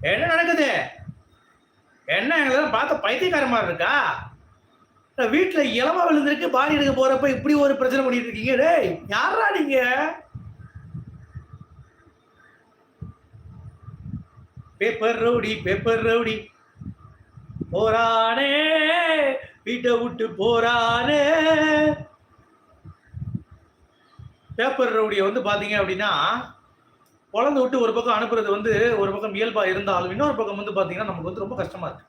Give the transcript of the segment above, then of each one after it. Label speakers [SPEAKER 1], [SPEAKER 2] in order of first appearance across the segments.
[SPEAKER 1] என்ன நடக்குது? என்ன எங்களை பார்த்த பைத்தியக்காரமா இருக்கா? வீட்டில் இளமா விழுந்திருக்கு பாடி எடுக்க போறப்ப இப்படி ஒரு பிரச்சனை பண்ணிட்டு இருக்கீங்க? டேய் யாரா நீங்க? Paper rowdy paper rowdy. போறானே வீட்டை விட்டு போறானே. பேப்பர் ரவுடியை வந்து பாத்தீங்க அப்படின்னா குழந்தை விட்டு ஒரு பக்கம் அனுப்புறது வந்து ஒரு பக்கம் இயல்பா இருந்தாலும் இன்னொரு பக்கம் வந்து பாத்தீங்கன்னா நமக்கு வந்து ரொம்ப கஷ்டமா இருக்கு.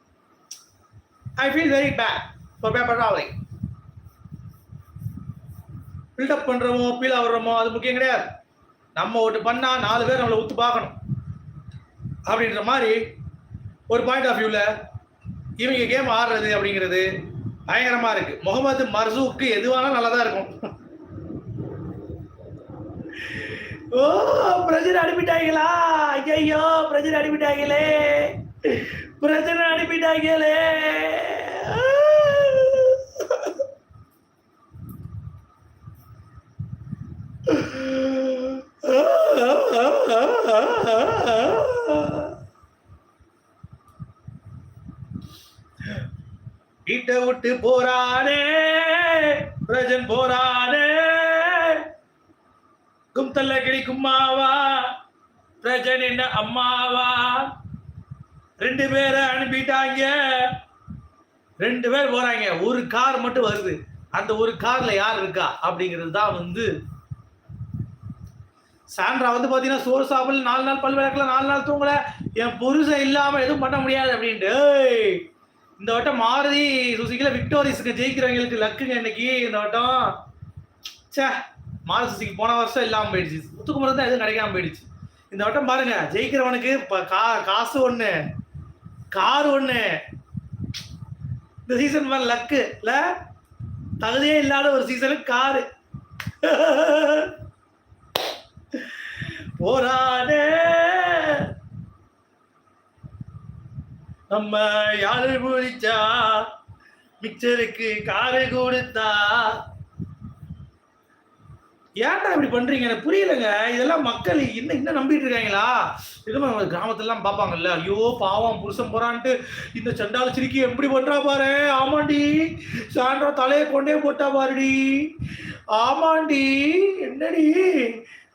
[SPEAKER 1] I feel very bad for paper ராவலி buildup பண்றோமோ பீல் ஆகுறோமோ அது முக்கியம் கிடையாது. நம்ம ஒன்று பண்ணா நாலு பேர் நம்மளை ஒத்து பார்க்கணும். அப்படின்ற மாதிரி ஒரு பாயிண்ட் ஆஃப் வியூல இவங்க கேம் ஆடுறது அப்படிங்கிறது பயங்கரமா இருக்கு. முகமது மர்சூக்கு எதுவானா நல்லா தான் இருக்கும். ஓ பிரஜன் அனுப்பிட்டாங்களா ஐயோ பிரஜன் அனுப்பிட்டாங்களே பிரஜனை அனுப்பிட்டாங்களே வீட்டை விட்டு போறானே. பிரஜன் போறா. கும்தல்ல கிளி கும்மாவா? பிரஜன் அம்மாவா? ரெண்டு பேரை அனுப்பிட்டாங்க. ரெண்டு பேர் போறாங்க. ஒரு கார் மட்டும் வருது. அந்த ஒரு கார்ல யார் இருக்கா? அப்படிங்கிறது தான் வந்து சாண்ட்ரா வந்து பாத்தீங்கன்னா சோறு சாப்பிடல நாலு நாள் பல் நாலு நாள் தூங்கல. என் புருஷன் இல்லாம எதுவும் பண்ண முடியாது அப்படின்ட்டு. இந்த வட்டம் மாருதி சுசிக்கல விக்டோரிஸ்க்கு ஜெயிக்கிறவங்களுக்கு லக்குங்க இன்னைக்கு இந்த வட்டம். சே மாருதி போன வருஷம் இல்லாமல் போயிடுச்சு. முத்துக்குமரன் தான் எதுவும் கிடைக்காம போயிடுச்சு. இந்த வட்டம் பாருங்க ஜெயிக்கிறவனுக்கு கா காசு ஒன்று கார் ஒன்று இந்த சீசன் மாதிரி லக்கு இல்ல தகுதியே இல்லாத ஒரு சீசனுக்கு காரு. போராடே நம்ம யாரு முடிச்சா? மிக்சருக்கு காரை கொடுத்தா? ஏன்டா இப்படி பண்றீங்க? எனக்கு புரியலங்க. இதெல்லாம் மக்கள் இன்னும் இன்னும் நம்பிட்டு இருக்காங்களா? இதுவும் நம்ம கிராமத்துலலாம் பார்ப்பாங்கல்ல. ஐயோ பாவம் புருஷன் போறான்ட்டு இந்த சண்டால சிரிக்கி எப்படி பண்றா பாரு? ஆமாண்டி சான்றா தலையை கொண்டே போட்டா பாருடி. ஆமாண்டி என்னடி?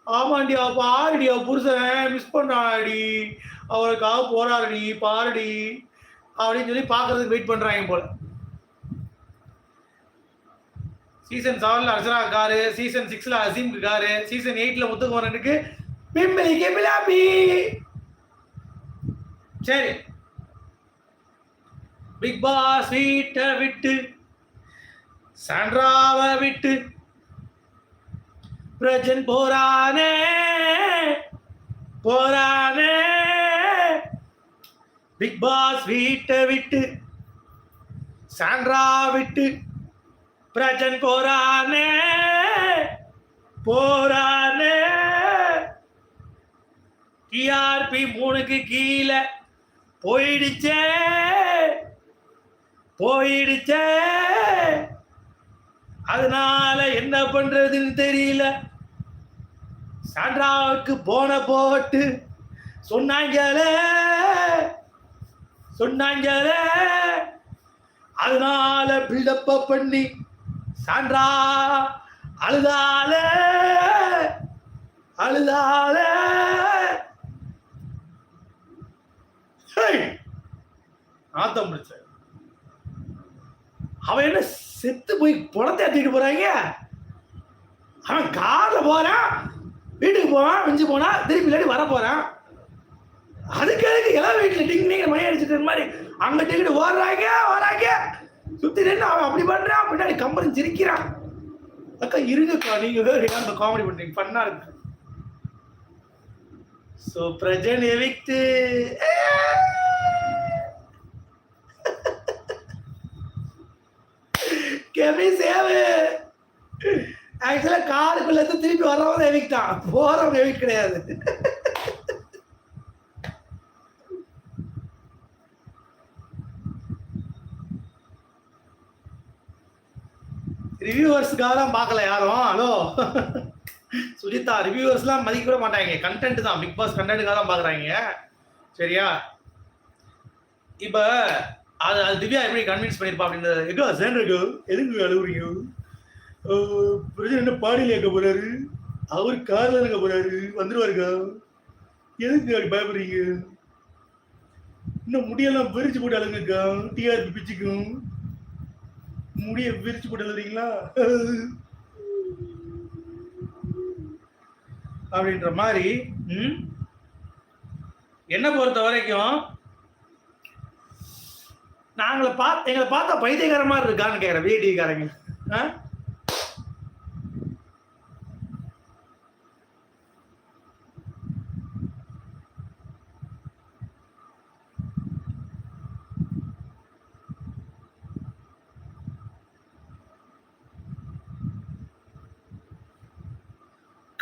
[SPEAKER 1] ஆமாண்டி அவ பாருடி அவ புருஷன் மிஸ் பண்றாடி. அவருக்காக போறாருடி பாருடி. அப்படின்னு சொல்லி பார்க்கறதுக்கு வெயிட் பண்றாங்க போல. சீசன் செவன்ல அர்ச்சனா காரு சீசன் சிக்ஸ்ல அசீம்க்கு காரு சீசன் எயிட்ல முத்துக்குமரனுக்கு பிம்பிளிக்கு பிலாபி சரி. பிக் பாஸ் வீட்டை விட்டு சாண்ட்ராவை விட்டு பிரஜன் போறானே போறானே. பிக் பாஸ் வீட்டை விட்டு சாண்ட்ரா விட்டு பிரஜன் போறானே போறானே. டிஆர்பி மூணுக்கு கீழே போயிடுச்சே போயிடுச்சே. அதனால என்ன பண்றதுன்னு தெரியல. சாண்ட்ராவுக்கு போன போட்டு சொன்னாங்களே சொன்னாங்களே. அதனால பில்டப்ப பண்ணி சான்றா அழுதால அழுதால. நாத்தம் பிடிச்ச அவன் என்ன செத்து போய் பணத்தை ஏற்றிட்டு போறாங்க? அவன் கார்ல போறான் வீட்டுக்கு போவான் மிஞ்சு போனா திருப்பி இல்லாட்டி வர போறான். அதுக்கு அதுக்கு எல்லாம் வீட்டில் டிங் டிங் மணி அடிச்சுட்டு மாதிரி அங்க டிக்கெட் ஓடுறாங்க ஓடுறாங்க. சுத்தி நின்று அவன் அப்படி பண்றான் பின்னாடி கம்பெனி சிரிக்கிறான் அக்கா இருங்கக்கா நீங்க அந்த காமெடி பண்றீங்க. பண்ணா இருக்கு. சோ பிரஜன் எவிக்து. கெமி சேவு. ஆக்சுவலா காருக்குள்ள இருந்து திருப்பி வர்றவங்க எவிக்தான். போறவங்க எவிக் கிடையாது. ரிவ்யூவர்ஸ்க்காக தான் பார்க்கல யாரும். ஹலோ சுஜிதா ரிவ்யூவர்ஸ்லாம் மதிக்க கூட மாட்டாங்க. கண்டென்ட் தான் பிக் பாஸ் கண்டென்ட்டுக்காக தான் பார்க்குறாங்க. சரியா? இப்போ அது அது திவ்யா எப்படி கன்வின்ஸ் பண்ணிருப்பா அப்படின்னு எக்கா சேண்டருக்கு எதுக்கு அழுகுறீங்க? பிரச்சனை என்ன பாடியில் இருக்க போறாரு? அவர் கார்ல இருக்க போறாரு. வந்துருவாருக்கா? எதுக்கு அப்படி பயப்படுறீங்க? இன்னும் முடியெல்லாம் பிரிச்சு போட்டு அழுங்கக்கா டிஆர்பி பிச்சுக்கும். முடிய விரிச்சு போட்டு எழுதுறீங்களா அப்படின்ற மாதிரி ம்? என்ன பொறுத்த வரைக்கும் நாங்களை பார்த்து எங்களை பார்த்தா பைத்தியக்கார மாதிரி இருக்கான்னு கேட்குறேன் விஐடிக்காரங்க ஆ?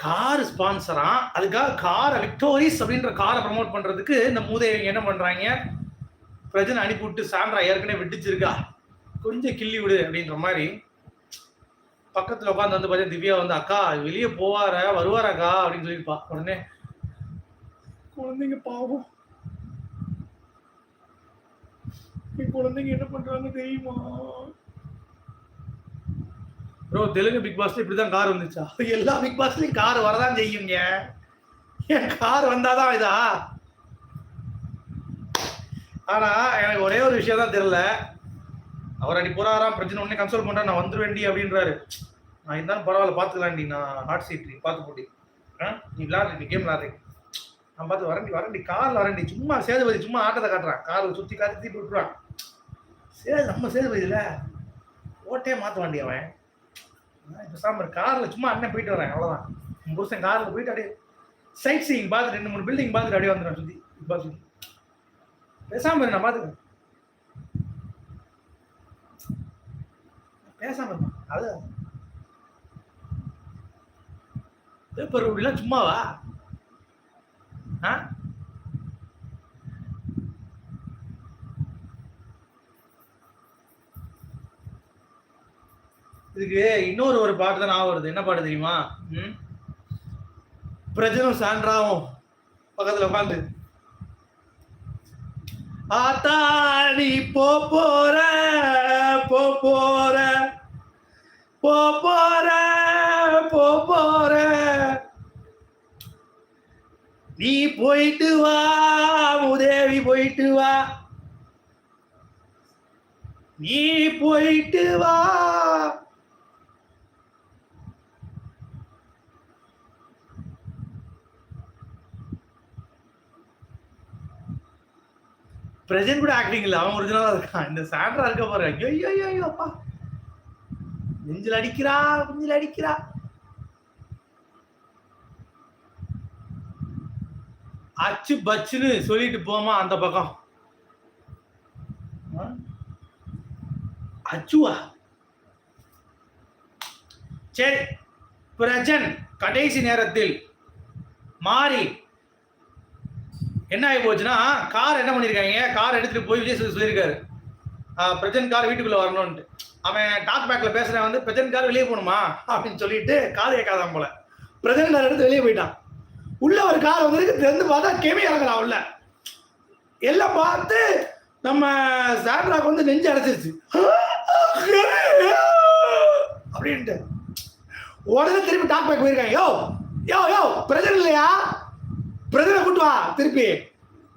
[SPEAKER 1] கார் ஸ்பான்சரா அதுக்காக காரை விக்டோரிஸ் அப்படின்ற காரை ப்ரமோட் பண்றதுக்கு இந்த மூதையவங்க என்ன பண்றாங்க? பிரஜனை அனுப்பிவிட்டு சாண்ட்ரா ஏற்கனவே விட்டுச்சிருக்கா கொஞ்சம் கிள்ளி விடு அப்படின்ற மாதிரி. பக்கத்துல உட்காந்து வந்து பார்த்தா திவ்யா வந்து அக்கா வெளியே போவார வருவாராக்கா அப்படின்னு சொல்லியிருப்பா உடனே குழந்தைங்க பாவம். குழந்தைங்க என்ன பண்றாங்க தெரியுமா? ப்ரோ தெலுங்கு பிக் பாஸ்ல இப்படிதான் கார் வந்துச்சா? எல்லா பிக் பாஸ்லயும் கார் வரதான் செய்யுங்க. என் கார் வந்தாதான் இதா? ஆனா எனக்கு ஒரே ஒரு விஷயம் தான் தெரியல. அவர் அடி போறாராம் பிரச்சனை உடனே கன்சோல் பண்றேன் நான் வந்துருவேண்டி அப்படின்றாரு. நான் இருந்தாலும் பரவாயில்ல பாத்துக்கலாம்டி நான் ஹாட் சீட் பார்த்து போட்டி. ஆ? நீ விளாடுறீ கேம் விளாடுறீங்க நான் பார்த்து வரண்டி வரண்டி கார்ல வரண்டி சும்மா சேதுபதி சும்மா ஆட்டத்தை காட்டுறான். கார் சுத்தி காத்தி தீட்டு விட்டுருவான். சேது நம்ம சேதுபதியில ஓட்டே மாத்துவாண்டி அவன். பேசாம காரில் சும்மா அண்ணன் போயிட்டு வரேன் அவ்வளோதான் உன் புருஷன் காரில் போயிட்டு அப்படியே சைட் சீயிங் பார்த்துட்டு ரெண்டு மூணு பில்டிங் பார்த்துட்டு அப்படியே வந்துடுறேன் சுற்றி இப்போ சுற்றி பேசாம நான் பார்த்துக்கிறேன். பேசாம இருப்பான் அது பேப்பர் இப்படிலாம் சும்மாவா? ஆ? இதுக்கு இன்னொரு ஒரு பாட்டு தான் ஞாபகம் வருது. என்ன பாட்டு தெரியுமா? பிரஜனும் சான்றாவும் பக்கத்துல உட்காந்து ஆத்தா நீ போ போற போ போற போ போற போ போற. நீ போயிட்டு வா முதேவி போயிட்டு வா. நீ போயிட்டு வா பிரஜன் கூட ஆக்டிங் இல்லை அவன் ஒரிஜினலாக இருக்கான். இந்த சாண்ட்ரா இருக்க பாரு. ஐயோ ஐயோ ஐயோ, அப்பா. நெஞ்சில் அடிக்கிறா நெஞ்சில் அடிக்கிறா. அச்சு பச்சுன்னு சொல்லிட்டு போமா அந்த பக்கம். அச்சுவா? சரி பிரஜன் கடைசி நேரத்தில் மாறி என்ன ஆகி போச்சுன்னா கார் என்ன பண்ணியிருக்காங்க கார் எடுத்துகிட்டு போய் விஜய் சேது சொல்லியிருக்காரு. பிரஜன் கார் வீட்டுக்குள்ளே வரணும்ன்ட்டு. அவன் டாக் பேக்கில் பேசுகிறேன் வந்து பிரஜன் கார் வெளியே போகணுமா? அப்படின்னு சொல்லிட்டு காது கேட்காதான் போல. பிரஜன் கார் எடுத்து வெளியே போயிட்டான். உள்ள ஒரு கார் வந்திருக்கு திறந்து பார்த்தா கெமி இறங்கலாம் உள்ள. எல்லாம் பார்த்து நம்ம சாண்ட்ராக்கு வந்து நெஞ்சு அடைச்சிருச்சு. அப்படின்ட்டு. உடனே திருப்பி டாக் பேக் போயிருக்காங்க யோ யோ யோ பிரஜன் இல்லையா? பிரதரை கூட்டு வா திருப்பி.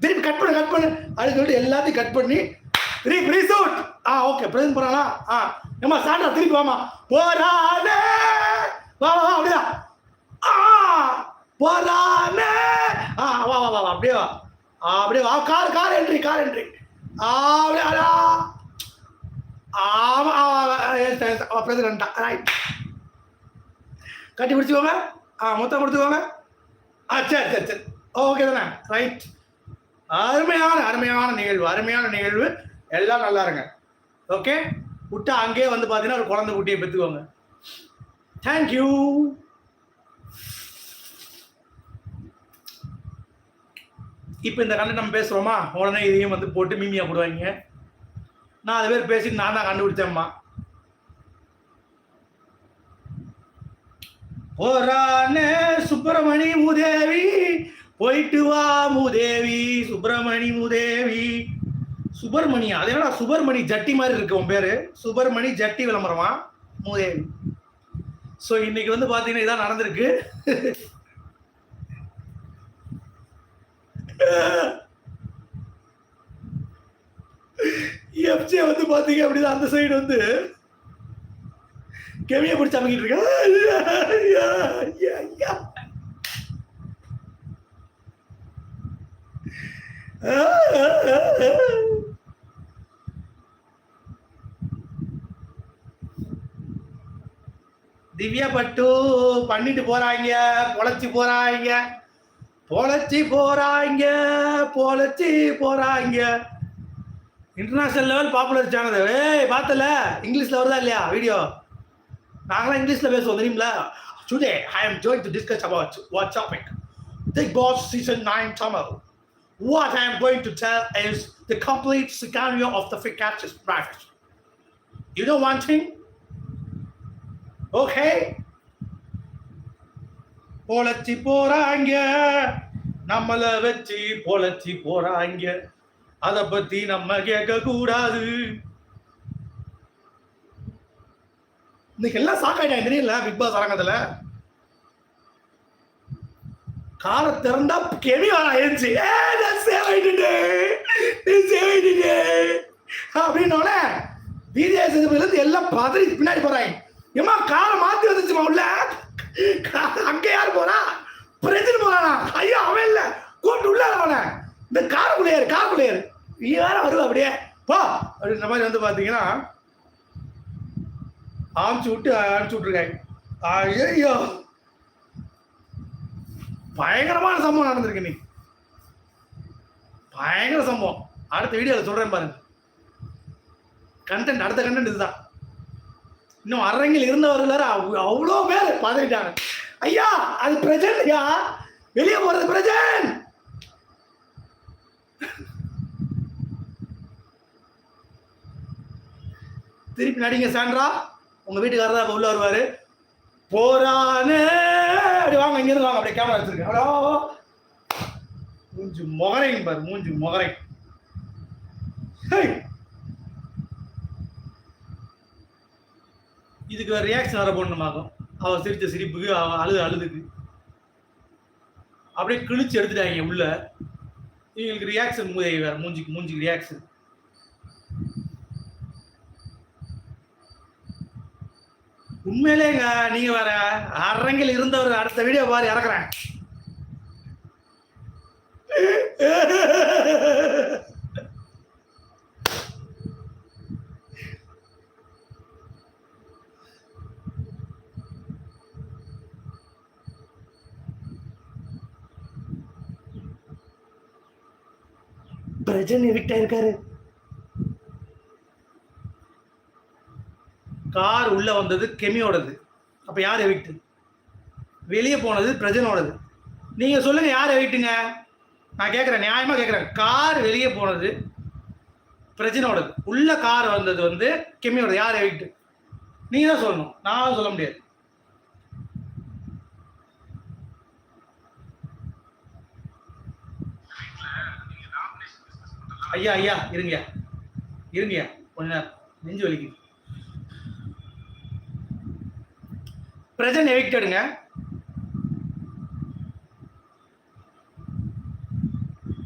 [SPEAKER 1] திருப்பி கட் பண்ணு கட் பண்ணு. அப்படின்னு சொல்லிட்டு எல்லாத்தையும் கட் பண்ணி ரீ அவுட் ஆ ஓகே பிரதன் போறானா ஆ. ஏமா சாண்டா திருப்பி வாமா போறானே. வா வா வா அப்படியா ஆ போறானே. ஆ வா வா வா வா அப்படியே வா. ஆ, அப்படியே வா. Car car entry car entry ஆ அப்படியே அடா ரைட் கட்டி பிடிச்சிக்கோங்க ஆ மொத்தம் கொடுத்துக்கோங்க. ஆ சரி சரி சரி. ஓகே தானே? ரைட் அருமையான அருமையான நிகழ்வு அருமையான நிகழ்வு. எல்லாம் நல்லா இருங்க. ஓகே விட்டா அங்கேயே வந்து பார்த்தீங்கன்னா ஒரு குழந்தை குட்டியை பெற்றுக்கோங்க தேங்க்யூ இப்போ இந்த கண்டு நம்ம பேசுகிறோமா உடனே இதையும் வந்து போட்டு மீமியாக போடுவாங்க. அது பேர் பேசி நான் தான் கண்டுபிடிச்சேம்மா. போறானே சுப்பிரமணி மூதேவி போயிட்டு வா மூதேவி சுப்பிரமணி மூதேவி. சுபர்மணியா அது என்னடா சுபர்மணி ஜட்டி மாதிரி இருக்கு உன் பேரு? சுபர்மணி ஜட்டி விளம்பரமா? மூதேவி. ஸோ இன்னைக்கு வந்து பாத்தீங்கன்னா இதான் நடந்திருக்கு. எஃப்ஜே வந்து பாத்தீங்க அப்படின்னா அந்த சைடு வந்து கெமியை பிடிச்சி அமைக்கிட்டு இருக்கேன் திவ்யா பட்டு பண்ணிட்டு போறாங்க பொழைச்சி போறாங்க பொழைச்சி போறாங்க பொழைச்சி போறாங்க. இன்டர்நேஷனல் லெவல் பாப்புலர் சேனல் ஏய் பார்த்தல? இங்கிலீஷ்ல வருதா இல்லையா வீடியோ நாங்களாம் இங்கிலீஷ்ல பேசுவோம் தெரியுங்களா today I am ஜோயிங் to discuss about what topic Bigg Boss season nine Samar what I am going to tell is the complete scenario of the fictitious private. You know one thing? Okay? பொழைச்சி போறாங்க நம்மள வச்சு பொழைச்சி போறாங்க அத பத்தி நம்ம கேட்க கூடாது இன்னைக்கு எல்லாம் சாக்காயிட்டாங்க தெரியல பிக் பாஸ் அரங்கத்துல காரை திறந்தா கெவி வரா எழுந்துச்சு ஏ நான் சேவ் ஆயிட்டு நீ சேவ் ஆயிட்டு அப்படின்னோட வீடியோ இருந்து எல்லாம் பதறி பின்னாடி போறாங்க ஏமா காரை மாத்தி வந்துச்சுமா உள்ள? அங்க யார் போறா? பிரஜன் போறானா? ஐயோ அவன் இல்ல. கூப்பிட்டு உள்ள அவன. இந்த காருக்குள்ளையாரு காருக்குள்ளையாரு நீ வேற வருவ அப்படியே. போ. அப்படின்ற மாதிரி வந்து பாத்தீங்கன்னா ஆமிச்சு விட்டு அனுப்பிச்சு விட்டுருக்காங்க ஐயோ பயங்கரமான சம்பவம் நடந்திருக்கு நீ பயங்கர சம்பவம். அடுத்த வீடியோவில் சொல்றேன் பாருங்க. கண்டென்ட் அடுத்த கண்டென்ட் இதுதான். இன்னும் அரங்கில் இருந்தவர்கள் அவ்வளோ பேர் பதவிட்டாங்க ஐயா அது பிரஜன் ஐயா. வெளியே போறது பிரஜன். திருப்பி நடிங்க சாண்ட்ரா. உங்க வீட்டுக்காரர் தான் உள்ள வருவாரு. போறானே. அப்படி வாங்க இங்கேருந்து வாங்க. அப்படியே கேமரா வச்சிருக்கேன் அப்படியே மூஞ்சு முகரைங்க பாரு மூஞ்சு முகரை இதுக்கு வேறு ரியாக்ஷன் வர போடணுமாக்கும் அவள் சிரித்த சிரிப்புக்கு அவ அழுது அழுதுக்கு. அப்படியே கிழிச்சு எடுத்துட்டாங்க உள்ள. இவங்களுக்கு ரியாக்ஷன் மூதை வேறு மூஞ்சிக்கு மூஞ்சிக்கு ரியாக்ஷன் உண்மையிலேங்க நீங்க வேற அரங்கில் இருந்தவர் அடுத்த வீடியோ பாரு இறக்குறேன். பிரஜன் எவிக்டா இருக்காரு. கார் உள்ள வந்தது கெமியோடது. அப்ப யார் எவிக்ட் வெளியே போனது பிரஜனோடது. நீங்க சொல்லுங்க யார் எவிக்ட்டுங்க நான் கேட்குறேன் நியாயமா கேட்குறேன் கார் வெளியே போனது பிரஜனோடது. உள்ள கார் வந்தது வந்து கெமியோடது. யார் எவிக்ட் நீங்கள் தான் சொல்லணும். நான் சொல்ல முடியாது. ஐயா ஐயா இருங்க இருங்க கொஞ்ச நேரம். நெஞ்சு வலிக்குது. பிரசன்ட் எவிக்டடுங்க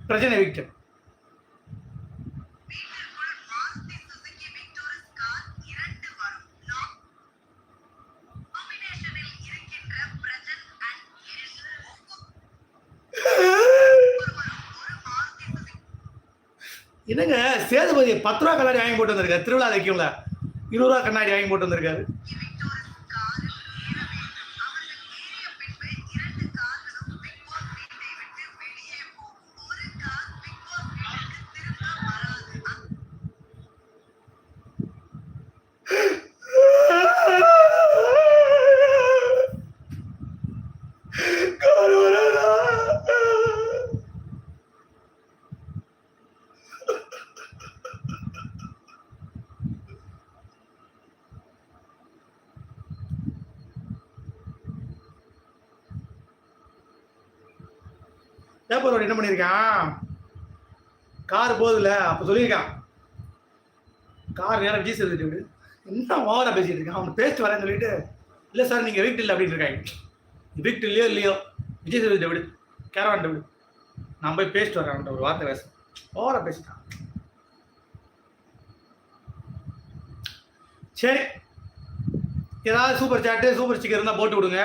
[SPEAKER 1] பிரசன்ட் எவிக்டட் என்னங்க சேதுபதி பத்து ரூபா கண்ணாடி வாங்கி போட்டு வந்திருக்காரு. திருவிழா வைக்கும்ல இருபது ரூபா கண்ணாடி வாங்கி போட்டு வந்திருக்காரு. சொல்லியிருக்கான். கார் போகுதுல அப்போ சொல்லியிருக்கான். கார் நேரம் விஜய் சேதுபதி விடு என்ன ஓவராக பேசிட்டு இருக்கான் அவன் பேசிட்டு வரேன்னு சொல்லிட்டு இல்லை சார் நீங்கள் வீட்டு இல்லை அப்படின்னு இருக்காங்க. வீட்டு இல்லையோ இல்லையோ? விஜய் சேதுபதி விடு. கேரவான் விடு. நான் போய் பேசிட்டு வரேன் ஒரு வார்த்தை பேச. ஓவரா பேசிட்டான். சரி. ஏதாவது சூப்பர் சாட்டு சூப்பர் ஸ்டிக்கர் இருந்தால் போட்டு விடுங்க.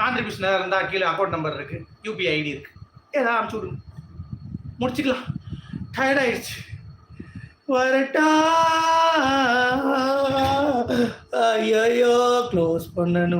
[SPEAKER 1] கான்ட்ரிபியூஷன் இருந்தால் கீழே அக்கௌண்ட் நம்பர் இருக்குது யூபிஐ ஐடி இருக்குது ஏதாவது அனுப்பிச்சி விடுங்க முடிச்சுக்கலாம். டயர்ட் ஆயிடுச்சு. வரட்டா. ஐயோ க்ளோஸ் பண்ணணும்.